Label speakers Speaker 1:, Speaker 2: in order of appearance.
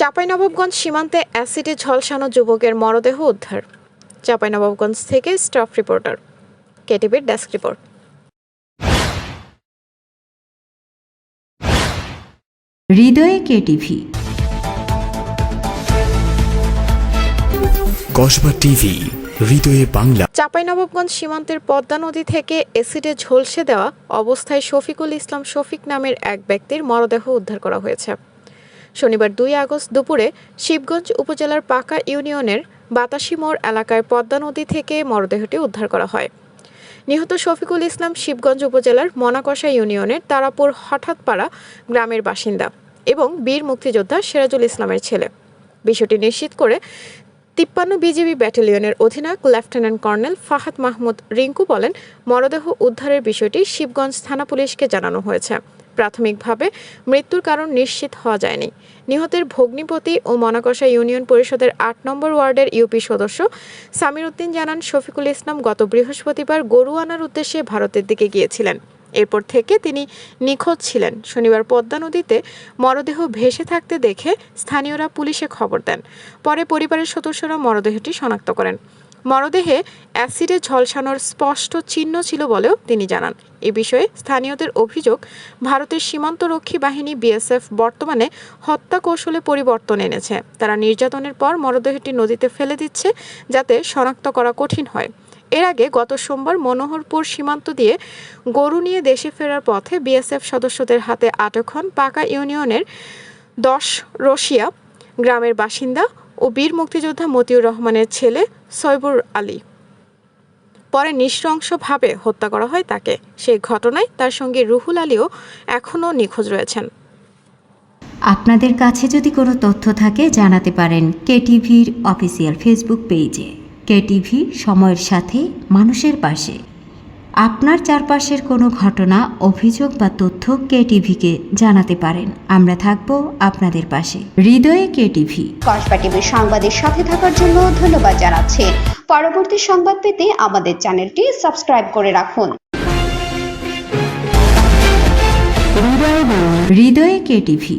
Speaker 1: চাঁপাইনবাবগঞ্জ সীমান্তে অ্যাসিডে ঝলসানো যুবকের মরদেহ উদ্ধার। চাঁপাইনবাবগঞ্জ থেকে স্টাফ রিপোর্টার কেটিভির ডেস্ক রিপোর্ট।
Speaker 2: হৃদয়ে কেটিভি।
Speaker 3: কসবা টিভি হৃদয়ে বাংলা।
Speaker 1: চাঁপাইনবাবগঞ্জ সীমান্তের পদ্মা নদী থেকে অ্যাসিডে ঝলসে দেওয়া অবস্থায় শফিকুল ইসলাম শফিক নামের এক ব্যক্তির মরদেহ উদ্ধার করা হয়েছে। শনিবার দুই আগস্ট দুপুরে শিবগঞ্জ উপজেলার পাকা ইউনিয়নের বাতাসি মোড় এলাকায় পদ্মা নদী থেকে মরদেহটি উদ্ধার করা হয়। নিহত শফিকুল ইসলাম শিবগঞ্জ উপজেলার মনাকষা ইউনিয়নের তারাপুর হঠাৎপাড়া গ্রামের বাসিন্দা এবং বীর মুক্তিযোদ্ধা সিরাজুল ইসলামের ছেলে। বিষয়টি নিশ্চিত করে তিপ্পান্ন বিজিবি ব্যাটালিয়নের অধিনায়ক লেফটেন্যান্ট কর্নেল ফাহাদ মাহমুদ রিঙ্কু বলেন, মরদেহ উদ্ধারের বিষয়টি শিবগঞ্জ থানা পুলিশকে জানানো হয়েছে। প্রাথমিকভাবে মৃত্যুর কারণ নিশ্চিত হওয়া যায়নি। নিহতের ভগ্নিপতি ও মনাকষা ইউনিয়ন পরিষদের আট নম্বর ওয়ার্ডের ইউপি সদস্য সামির উদ্দিন জানান, শফিকুল ইসলাম গত বৃহস্পতিবার গরু আনার উদ্দেশ্যে ভারতের দিকে গিয়েছিলেন। এরপর থেকে তিনি নিখোঁজ ছিলেন। শনিবার পদ্মা নদীতে মরদেহ ভেসে থাকতে দেখে স্থানীয়রা পুলিশে খবর দেন। পরে পরিবারের সদস্যরা মরদেহটি শনাক্ত করেন। মরদেহে অ্যাসিডে ঝলসানোর স্পষ্ট চিহ্ন ছিল বলেও তিনি জানান। এ বিষয়ে স্থানীয়দের অভিযোগ, ভারতের সীমান্তরক্ষী বাহিনী বিএসএফ বর্তমানে হত্যা কৌশলে পরিবর্তন এনেছে। তারা নির্যাতনের পর মরদেহটি নদীতে ফেলে দিচ্ছে যাতে শনাক্ত করা কঠিন হয়। এর আগে গত সোমবার মনোহরপুর সীমান্ত দিয়ে গরু নিয়ে দেশে ফেরার পথে বিএসএফ সদস্যদের হাতে আটক হন পাকা ইউনিয়নের দশ রশিয়া গ্রামের বাসিন্দা বীর মুক্তিযোদ্ধা মতিউর রহমানের ছেলে সৈবুর আলী। পরে নৃশংসভাবে হত্যা করা হয় তাকে। সেই ঘটনায় তার সঙ্গে রুহুল আলীও এখনও নিখোঁজ রয়েছেন।
Speaker 2: আপনাদের কাছে যদি কোনো তথ্য থাকে, জানাতে পারেন কেটিভির অফিসিয়াল ফেসবুক পেজে। কেটিভি সময়ের সাথে মানুষের পাশে। আপনার চারপাশের কোনো ঘটনা অভিযোগ বা তথ্য কেটিভিকে জানাতে পারেন। আমরা থাকব আপনাদের পাশে। হৃদয়ে কেটিভি।
Speaker 4: কসবা টিভির সংবাদের সাথে থাকার জন্য ধন্যবাদ জানাচ্ছি। পরবর্তী সংবাদ পেতে আমাদের চ্যানেলটি সাবস্ক্রাইব করে রাখুন।
Speaker 2: হৃদয়ে কেটিভি।